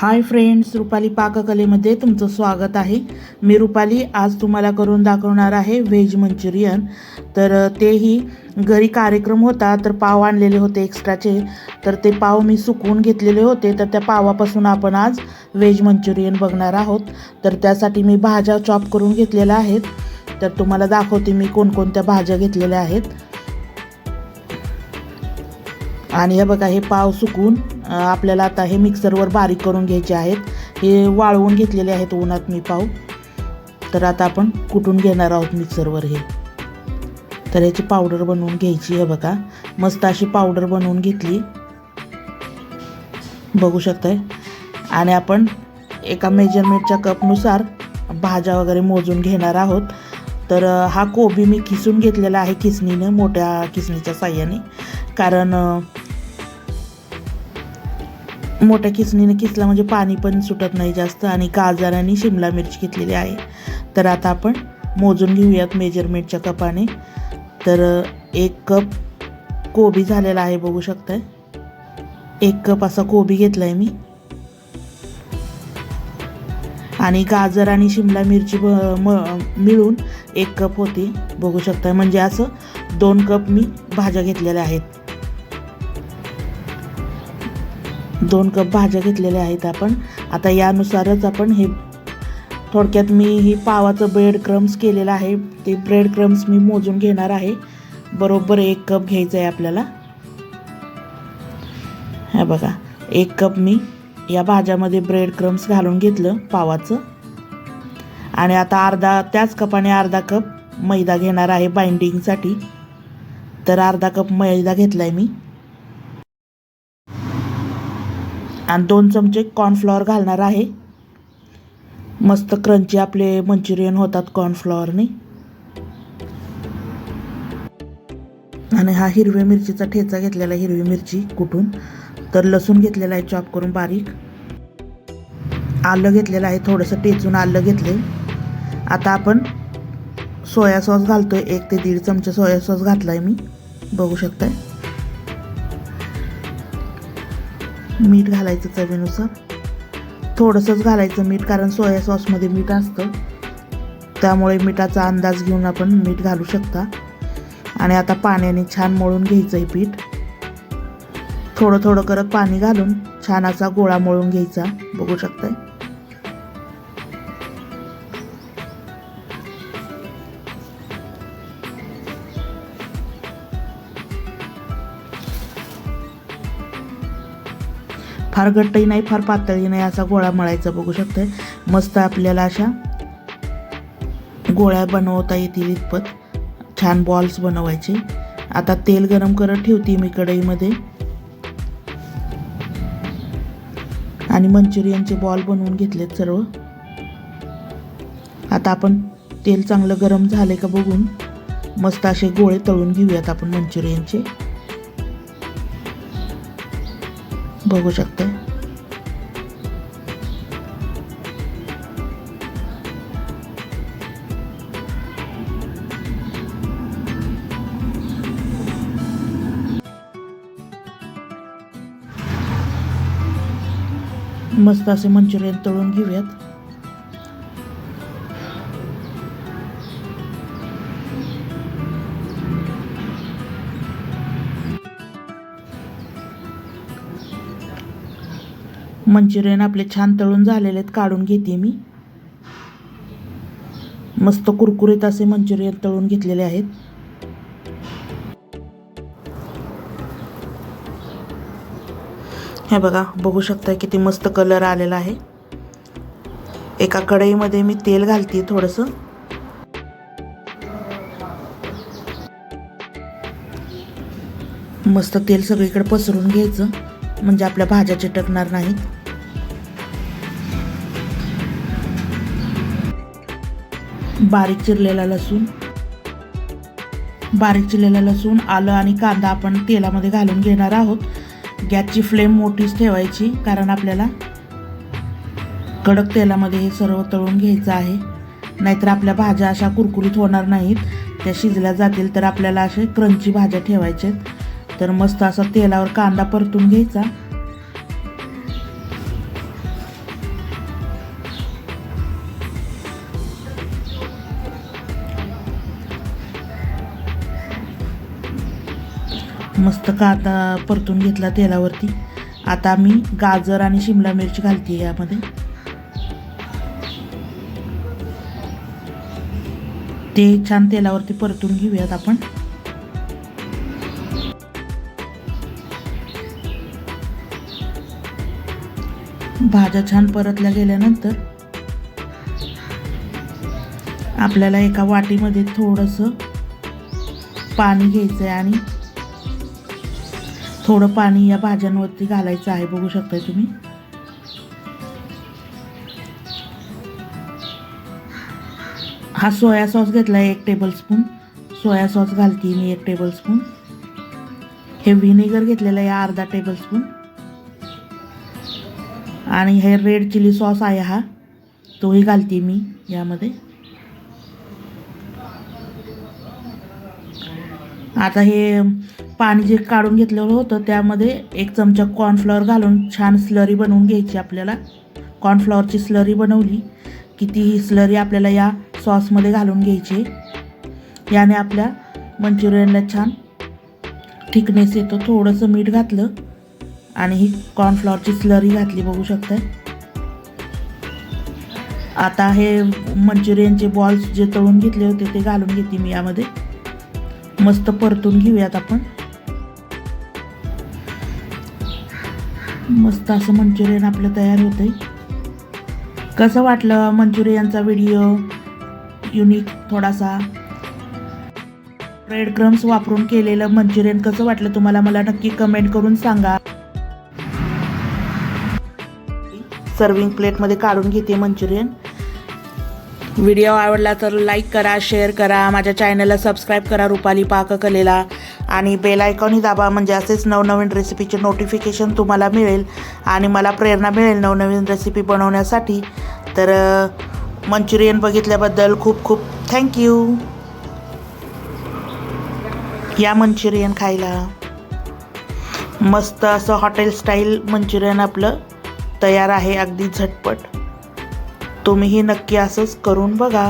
Hi friends Rupali पाककलेमध्ये तुमचं स्वागत आहे. मी रुपाली आज तुम्हाला करून दाखवणार आहे व्हेज मंचुरियन. तर तेही घरी कार्यक्रम होता तर पाव आणलेले होते एक्स्ट्राचे. तर ते पाव मी सुकवून घेतलेले होते तर त्या पावापासून आपण आज व्हेज मंचुरियन बघणार आहोत. तर त्यासाठी मी भाज्या चॉप करून घेतलेल्या आहेत. तर तुम्हाला दाखवते मी कोणकोणत्या भाज्या घेतलेल्या आहेत. आणि हे बघा हे पाव सुकून आपल्याला आता हे मिक्सरवर बारीक करून घ्यायचे आहेत. हे वाळवून घेतलेले आहेत उन्हात मी पाव. तर आता आपण कुटून घेणार आहोत मिक्सरवर हे? तर याची पावडर बनवून घ्यायची आहे बघा. मस्त अशी पावडर बनवून घेतली. बघू शकताय. आणि आपण एका मेजरमेंटच्या कपनुसार भाज्या वगैरे मोजून घेणार आहोत. तर हा कोबी मी किसून घेतलेला आहे किसणीनं मोठ्या किसणीच्या साह्याने. कारण मोठ्या किसणीने खिचला म्हणजे पाणी पण सुटत नाही जास्त आणि गाजर आणि शिमला मिरची घेतलेली आहे. तर आता आपण मोजून घेऊयात मेजरमेंटच्या कपाने. तर एक कप कोबी झालेला आहे बघू शकताय. एक कप असा कोबी घेतला आहे मी. आणि गाजर आणि शिमला मिरची म मिळून एक कप होती. बघू शकता म्हणजे असं दोन कप मी भाज्या घेतलेल्या आहेत. दोन कप भाज्या घेतलेल्या आहेत आपण. आता यानुसारच आपण हे थोडक्यात मी ही पावाचं ब्रेड क्रम्स केलेलं आहे. ते ब्रेड क्रम्स मी मोजून घेणार आहे. बरोबर एक कप घ्यायचं आहे आपल्याला. हा बघा एक कप मी या भाज्यामध्ये ब्रेड क्रम्स घालून घेतलं पावाचं. आणि आता अर्धा त्याच कपाने अर्धा कप मैदा घेणार आहे बाइंडिंगसाठी तर अर्धा कप मैदा घेतला आहे मी. आणि दोन चमचे कॉर्नफ्लॉवर घालणार आहे. मस्त क्रंची आपले मंचुरियन होतात कॉर्नफ्लॉवरने आणि हा हिरव्या मिरचीचा ठेचा घेतलेला आहे, हिरवी मिरची कुठून? तर लसूण घेतलेला आहे चॉप करून बारीक. आलं घेतलेलं आहे थोडंसं टेचून आलं घेतले आता आपण सोया सॉस घालतोय एक ते दीड चमचे सोया सॉस घातला आहे मी. बघू शकताय? मीठ घालायचं चवीनुसार. थोडंसंच घालायचं मीठ कारण सोया सॉसमध्ये मीठ असतं. त्यामुळे मिठाचा अंदाज घेऊन आपण मीठ घालू शकता. आणि आता पाण्याने छान मळून घ्यायचं आहे पीठ. थोडं थोडं करत पाणी घालून छान असा गोळा मळून घ्यायचा. बघू शकताय? फार घट्टही नाही फार पातळी नाही असा गोळा मळायचा बघू शकताय. मस्त आपल्याला अशा गोळ्या बनवता येतील इतपत. छान बॉल्स बनवायचे. आता तेल गरम करत ठेवते मी कढईमध्ये. आणि मंचुरियनचे बॉल बनवून घेतलेत सर्व. आता आपण तेल चांगलं गरम झाले का बघून मस्त असे गोळे तळून घेऊयात आपण मंचुरियनचे. बघू शकता. मस्त असे मंचुरियन तळून घेऊयात. मंचुरियन आपले छान तळून झालेले आहेत काढून घेते मी. मस्त कुरकुरीत असे मंचुरियन तळून घेतलेले आहेत. हे बघा बघू शकता किती मस्त कलर आलेला आहे. एका कढईमध्ये मी तेल घालते थोडंसं. मस्त तेल सगळीकडे पसरून घ्यायचं म्हणजे आपल्या भाज्या चिटकणार नाहीत. बारीक चिरलेला लसूण. बारीक चिरलेला लसूण आलं आणि कांदा आपण तेलामध्ये घालून घेणार आहोत. गॅसची फ्लेम मोठीच ठेवायची कारण आपल्याला कडक तेलामध्ये हे सर्व तळून घ्यायचं आहे. नाहीतर आपल्या भाज्या अशा कुरकुरीत होणार नाहीत. त्या शिजल्या जातील तर आपल्याला असे क्रंची भाज्या ठेवायच्यात तर मस्त असा तेलावर कांदा परतून घ्यायचा. मस्त कांदा परतून घेतला तेलावरती. आता मी गाजर आणि शिमला मिरची घालते यामध्ये. ते छान तेलावरती परतून घेऊयात आपण. भाज्या छान परतल्या गेल्यानंतर आपल्याला एका वाटीमध्ये थोडंसं पाणी घ्यायचं आहे आणि थोडं पाणी या भाज्यांवरती घालायचं आहे बघू शकताय तुम्ही. हा सोया सॉस घेतला आहे एक टेबलस्पून सोया सॉस घालते मी एक टेबलस्पून हे व्हिनेगर घेतलेलं आहे अर्धा टेबलस्पून आणि हे रेड चिली सॉस आहे हा तोही घालते मी यामध्ये. आता हे पाणी जे काढून घेतलेलं होतं त्यामध्ये एक चमचा कॉर्नफ्लॉवर घालून छान स्लरी बनवून घ्यायची आपल्याला. कॉर्नफ्लॉवरची स्लरी बनवली की ती ही स्लरी आपल्याला या सॉसमध्ये घालून घ्यायची. याने आपल्या मंचुरियनला छान थिकनेस येतो थोडंसं मीठ घातलं आणि ही कॉर्नफ्लॉवरची स्लरी घातली बघू शकताय. आता हे मंचुरियनचे बॉल्स जे तळून घेतले होते ते घालून घेते मी यामध्ये. मस्त परतून घेऊयात आपण. मस्त असं मंचुरियन आपलं तयार होतंय. कसं वाटलं मंचुरियनचा व्हिडिओ युनिक थोडासा. ब्रेड क्रम्स वापरून केलेलं मंचुरियन कसं वाटलं तुम्हाला? मला नक्की कमेंट करून सांगा. सर्विंग प्लेटमध्ये काढून घेते मंचुरियन. व्हिडिओ आवडला तर लाईक करा शेअर करा माझ्या चॅनलला सबस्क्राईब करा रुपाली पाककलेला आणि बेल आयकॉनही दाबा म्हणजे असेच नवनवीन रेसिपीचे नोटिफिकेशन तुम्हाला मिळेल आणि मला प्रेरणा मिळेल नवनवीन रेसिपी बनवण्यासाठी. तर मंचुरियन बघितल्याबद्दल खूप खूप थँक्यू या मंचुरियन खायला. मस्त असं हॉटेल स्टाईल मंचुरियन आपलं तयार आहे अगदी झटपट. तुम्हीही नक्की असंच करून बघा.